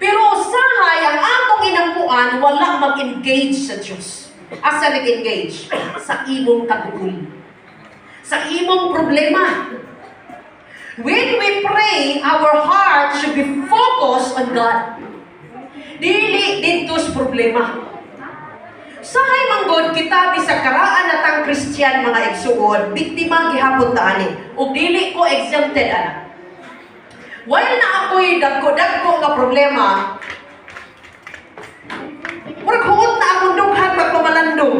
Pero usahay ang atong inampuan wala mag-engage sa Dios. Asa nag-engage? Sa imong kagugol. Sa imong problema. When we pray, our heart should be focused on God. Dili dito sa problema. Sahay manggod kita bisag karaan natang Christian mga igsuon, biktima gihapon ta ani. Ug dili ko exempted ana. While na ako'y dagko-dagko nga problema, Murag huot na akong dughan magpamalandong.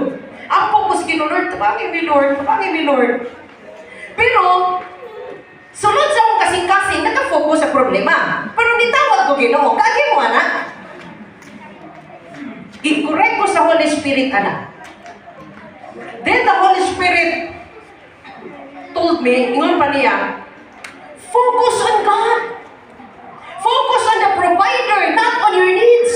Ako ko si Lord, tabangin mi Lord, tabangin mi Lord. Pero, sunod sa akong kasing-kasing, nakafocus sa problema. Pero nitawag ko ginoo, kagi mo anak. I-correct ko sa Holy Spirit, anak. Then the Holy Spirit told me, ingon pa niya, focus on God. Focus on the provider, not on your needs.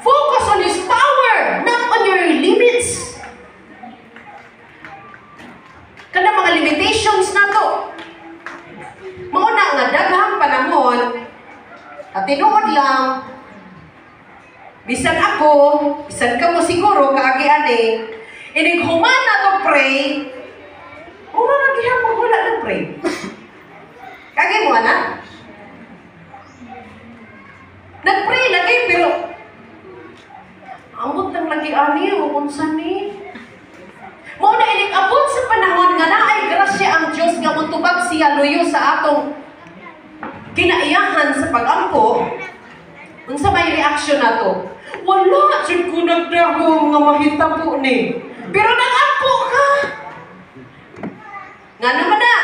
Focus on His power, not on your limits. Kada mga limitations na to. Mauna nga daghang panahon, at tinuod lang, bisan ako, bisan ka mo siguro, kaagi ani, inighuman na to pray, Ura na gihapon wala na pray. Kagi mo ana? Nag-pray lagi pero Amot lang lagi ani, umunsa ni. Mo na inig-abot sa panahon nga naay grasya ang Dios nga mutubag siya luyo sa atong kinaiyahan sa pagampo. Unsa may reaction nato? Wala, jud ko nagdaho nga mahitabo ni. Pero nag-ampo ka. Nga naman na.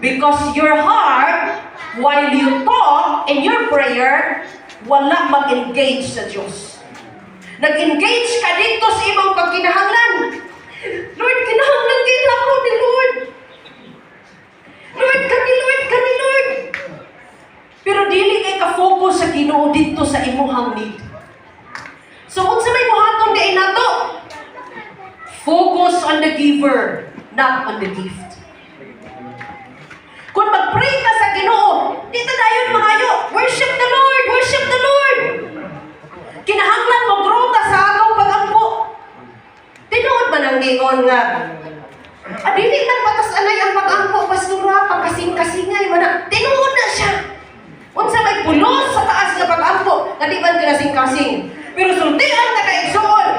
Because your heart, while you talk in your prayer, wala mag-engage sa Diyos. Nag-engage ka dito sa imong pagkinahanglan. Lord, kinahanglan din ako ni Lord. Lord, kani Lord, kani Lord. Pero dili kay ka-focus sa Ginoo dito sa imong need. So, kung sa may buhaton di nato, focus on the giver, not on the gift. Kung mag-pray ka sa Ginoo, dito dayon mangayo, worship the Lord, worship the Lord. Kinahanglan mo grota sa atong pagampo. Tinuod man ang gingon nga, Adili man patas anay ang pagampo, pastura, pagkasing-kasingay, mana. Tinuod na siya. Unsa may pulos sa taas nga pagampo, nga di man kinasing-kasing. Pero sultian na kaigsuon,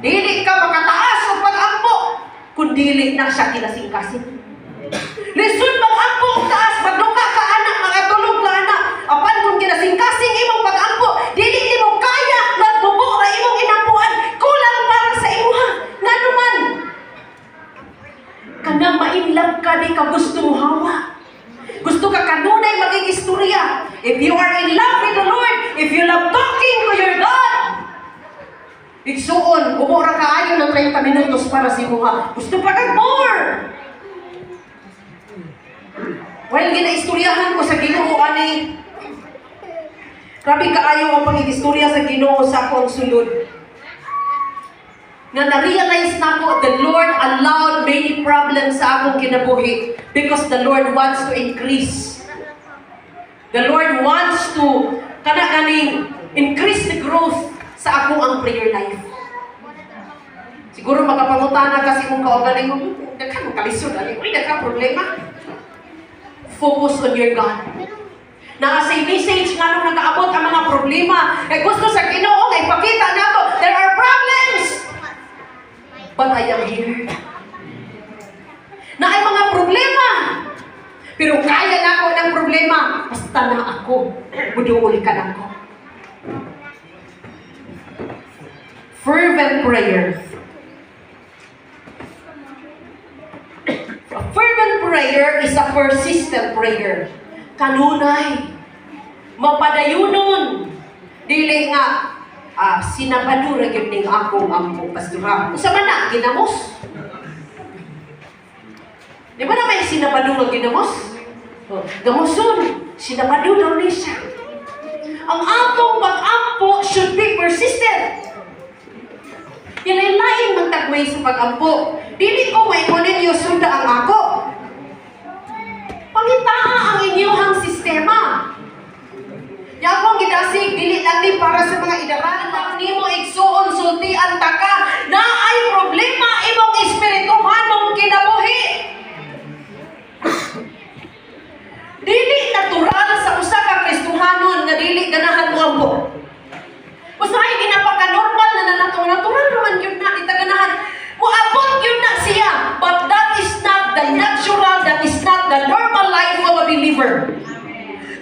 dili ka makataas sa pagampo, kung dili na siya kinasing-kasing. Lisod mag-ampo og taas, magduka ka anak, mga tulog ka anak. Apan kung kinasing-kasing imong pag-ampo, dili nimo kaya magbubo ra imong inampuan, kulang para sa imuha. Nga naman, kana mainlove ka di ka gusto mo hawa. Gusto ka kanunay maging istorya. If you are in love with the Lord, if you love talking to your God, Igsuon, umura ka ayon ng 30 minutos para sa imuha. Gusto pa kag more! Well, ginaistoryahan ko sa Ginoo ani. Grabe kaayo ang pangigistorya sa Ginoo sa akong sulod. Nga na-realize na ko, the Lord allowed many problems sa akong kinabuhi because the Lord wants to increase. The Lord wants to kana kaning increase the growth sa akong ang prayer life. Siguro makapangutana kasi kung kaugaling mo, mo kalisod, ali, uy, daghan problema focus on your God. Nasa message nga nung nag-aabot ang mga problema, kay gusto sa Ginoo nga ipakita nato, there are problems. But I am here. Na ay mga problema. Pero kaya na ako ng problema. Basta na ako. Buduuli ka na ako. Fervent prayer. A fervent prayer is a persistent prayer. Kanunay. Mapadayunon. Dili nga, ah, sinabadura yun ning akong ampo pastura. Usa man na, ginamos. Di ba na may sinabadura ginamos? Oh, gamuson, sinabadura ni siya. Ang atong pag-ampo should gagmay sa pagampo. Dili ko may ko ninyo suda ang ako. Pangitaa ang inyong sistema. Yakong gidasig, dili lati para sa mga idaran. Ang nimo igsuon, sulti, antaka, na ay problema imong espirituhanong kinabuhi.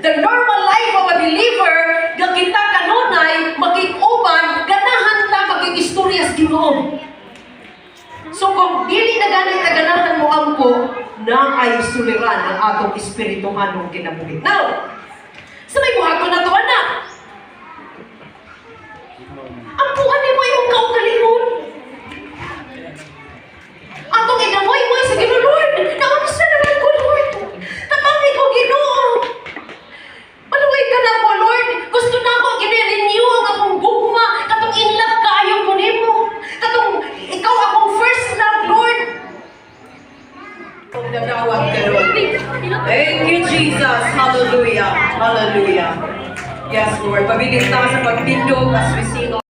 The normal life of a believer nga kita kanunay makikuban ganahan ta makikistorya sa Ginoo. So kung dili na ganit na ganahan mo ang po, na ay suliran ang atong espirituhan ng kinabuhi. Now, sa may buhaton na to anak, ang puan Hallelujah. Hallelujah. Yes Lord. Pabilis na sa pagpindog as we sing